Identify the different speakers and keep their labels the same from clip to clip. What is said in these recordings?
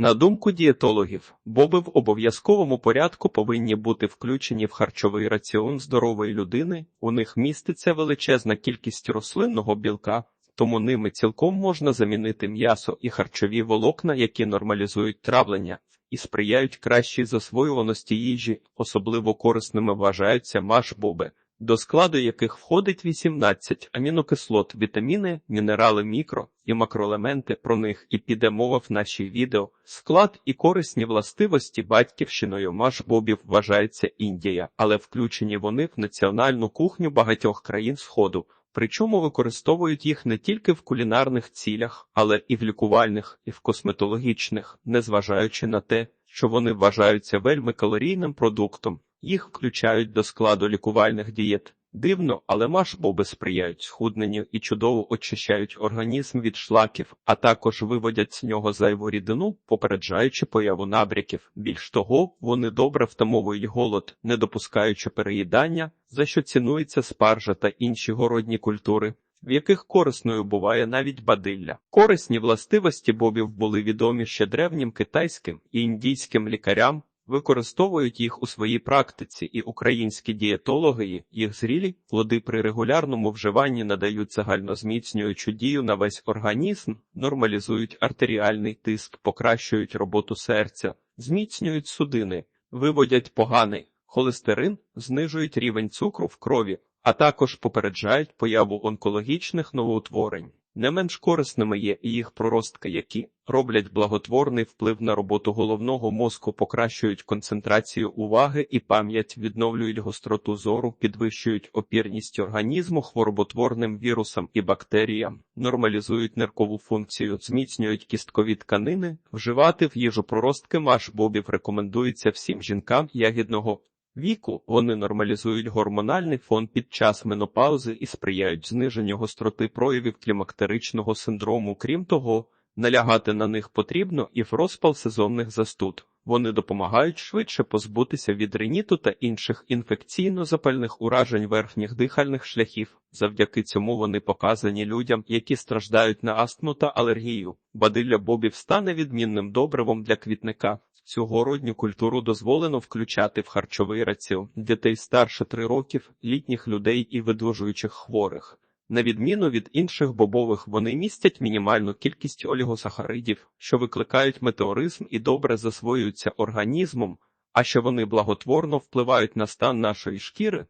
Speaker 1: На думку дієтологів, боби в обов'язковому порядку повинні бути включені в харчовий раціон здорової людини. У них міститься величезна кількість рослинного білка, тому ними цілком можна замінити м'ясо і харчові волокна, які нормалізують травлення і сприяють кращій засвоюваності їжі. Особливо корисними вважаються маш-боби, до складу яких входить 18 амінокислот, вітаміни, мінерали мікро і макроелементи. Про них і піде мова в нашій відео. Склад і корисні властивості батьківщиною маш-бобів вважається Індія, але включені вони в національну кухню багатьох країн Сходу. Причому використовують їх не тільки в кулінарних цілях, але і в лікувальних, і в косметологічних, незважаючи на те, що вони вважаються вельми калорійним продуктом. Їх включають до складу лікувальних дієт. Дивно, але маш-боби сприяють схудненню і чудово очищають організм від шлаків, а також виводять з нього зайву рідину, попереджаючи появу набряків. Більш того, вони добре втамовують голод, не допускаючи переїдання, за що цінується спаржа та інші городні культури. В яких корисною буває навіть бадилля. Корисні властивості бобів були відомі ще древнім китайським і індійським лікарям, використовують їх у своїй практиці, і українські дієтологи, їх зрілі плоди при регулярному вживанні надають загальнозміцнюючу дію на весь організм, нормалізують артеріальний тиск, покращують роботу серця, зміцнюють судини, виводять поганий холестерин, знижують рівень цукру в крові, а також попереджають появу онкологічних новоутворень. Не менш корисними є їх проростки, які роблять благотворний вплив на роботу головного мозку, покращують концентрацію уваги і пам'ять, відновлюють гостроту зору, підвищують опірність організму хвороботворним вірусам і бактеріям, нормалізують неркову функцію, зміцнюють кісткові тканини, вживати в їжу проростки маш-бобів рекомендується всім жінкам ягідного віку вони нормалізують гормональний фон під час менопаузи і сприяють зниженню гостроти проявів клімактеричного синдрому. Крім того, налягати на них потрібно і в розпал сезонних застуд. Вони допомагають швидше позбутися від риніту та інших інфекційно-запальних уражень верхніх дихальних шляхів. Завдяки цьому вони показані людям, які страждають на астму та алергію. Бадилля бобів стане відмінним добривом для квітника. Цю городню культуру дозволено включати в харчовий раціон дітей старше 3 років, літніх людей і видужуючих хворих. На відміну від інших бобових, вони містять мінімальну кількість олігосахаридів, що викликають метеоризм і добре засвоюються організмом, а що вони благотворно впливають на стан нашої шкіри.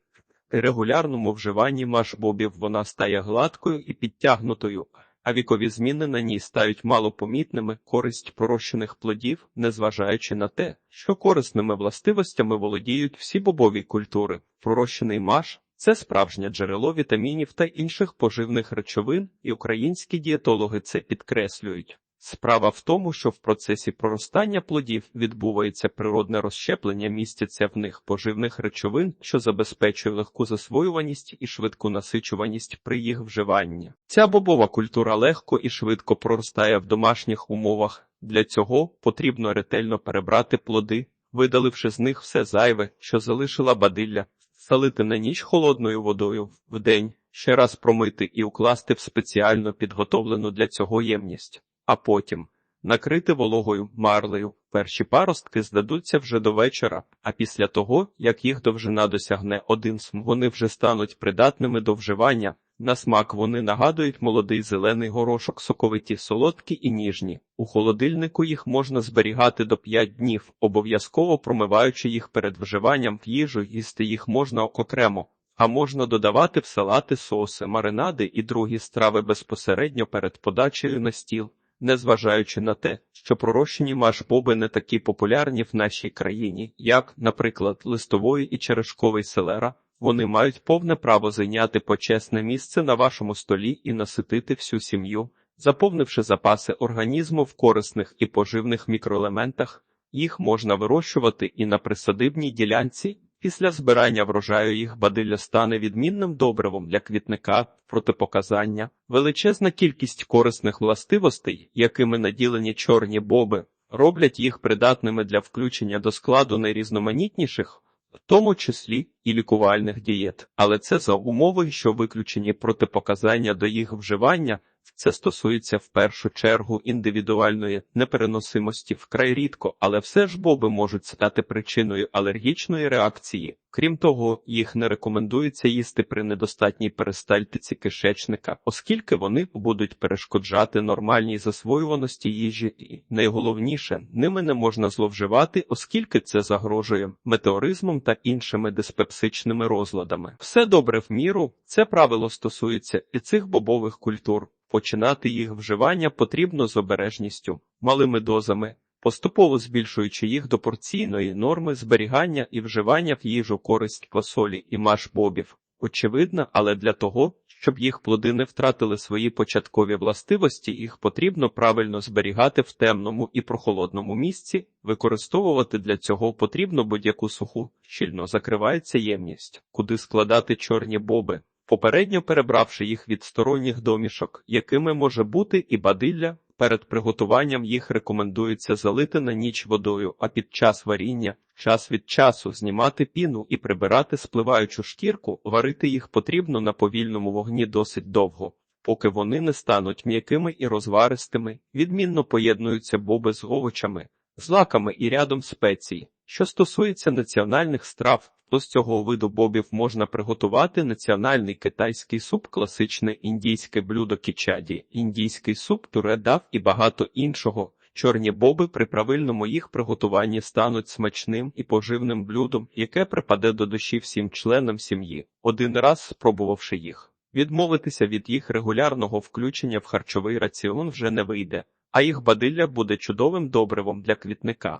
Speaker 1: При регулярному вживанні маш-бобів вона стає гладкою і підтягнутою а вікові зміни на ній стають малопомітними користь пророщених плодів, незважаючи на те, що корисними властивостями володіють всі бобові культури. Пророщений маш це справжнє джерело вітамінів та інших поживних речовин, і українські дієтологи це підкреслюють. Справа в тому, що в процесі проростання плодів відбувається природне розщеплення містяться в них поживних речовин, що забезпечує легку засвоюваність і швидку насичуваність при їх вживанні. Ця бобова культура легко і швидко проростає в домашніх умовах. Для цього потрібно ретельно перебрати плоди, видаливши з них все зайве, що залишила бадилля, салити на ніч холодною водою в день, ще раз промити і укласти в спеціально підготовлену для цього ємність а потім накрити вологою марлею. Перші паростки здадуться вже до вечора, а після того, як їх довжина досягне один см, вони вже стануть придатними до вживання. На смак вони нагадують молодий зелений горошок, соковиті, солодкі і ніжні. У холодильнику їх можна зберігати до 5 днів, обов'язково промиваючи їх перед вживанням в їжу, їсти їх можна окремо, а можна додавати в салати соуси, маринади і другі страви безпосередньо перед подачею на стіл незважаючи на те, що пророщені маш-боби не такі популярні в нашій країні, як, наприклад, листової і черешковий селера, вони мають повне право зайняти почесне місце на вашому столі і наситити всю сім'ю, заповнивши запаси організму в корисних і поживних мікроелементах, їх можна вирощувати і на присадибній ділянці. Після збирання врожаю їх бадилля стане відмінним добривом для квітника, протипоказання, величезна кількість корисних властивостей, якими наділені чорні боби, роблять їх придатними для включення до складу найрізноманітніших, в тому числі і лікувальних дієт, але це за умови, що виключені протипоказання до їх вживання. Це стосується в першу чергу індивідуальної непереносимості вкрай рідко, але все ж боби можуть стати причиною алергічної реакції. Крім того, їх не рекомендується їсти при недостатній перистальтиці кишечника, оскільки вони будуть перешкоджати нормальній засвоюваності їжі, і найголовніше, ними не можна зловживати, оскільки це загрожує метеоризмом та іншими диспепсичними розладами. Все добре в міру, це правило стосується і цих бобових культур. Починати їх вживання потрібно з обережністю, малими дозами, поступово збільшуючи їх до порційної норми зберігання і вживання в їжу користь квасолі і маш бобів. Очевидно, але для того, щоб їх плоди не втратили свої початкові властивості, їх потрібно правильно зберігати в темному і прохолодному місці. Використовувати для цього потрібно будь-яку суху, щільно закривається ємність, куди складати чорні боби. Попередньо перебравши їх від сторонніх домішок, якими може бути і бадилля, перед приготуванням їх рекомендується залити на ніч водою, а під час варіння, час від часу знімати піну і прибирати спливаючу шкірку, варити їх потрібно на повільному вогні досить довго, поки вони не стануть м'якими і розваристими, відмінно поєднуються боби з овочами, злаками і рядом спецій. Що стосується національних страв, то з цього виду бобів можна приготувати національний китайський суп, класичне індійське блюдо кічаді, індійський суп туредав і багато іншого. Чорні боби при правильному їх приготуванні стануть смачним і поживним блюдом, яке припаде до душі всім членам сім'ї, один раз спробувавши їх. Відмовитися від їх регулярного включення в харчовий раціон вже не вийде, а їх бадилля буде чудовим добривом для квітника.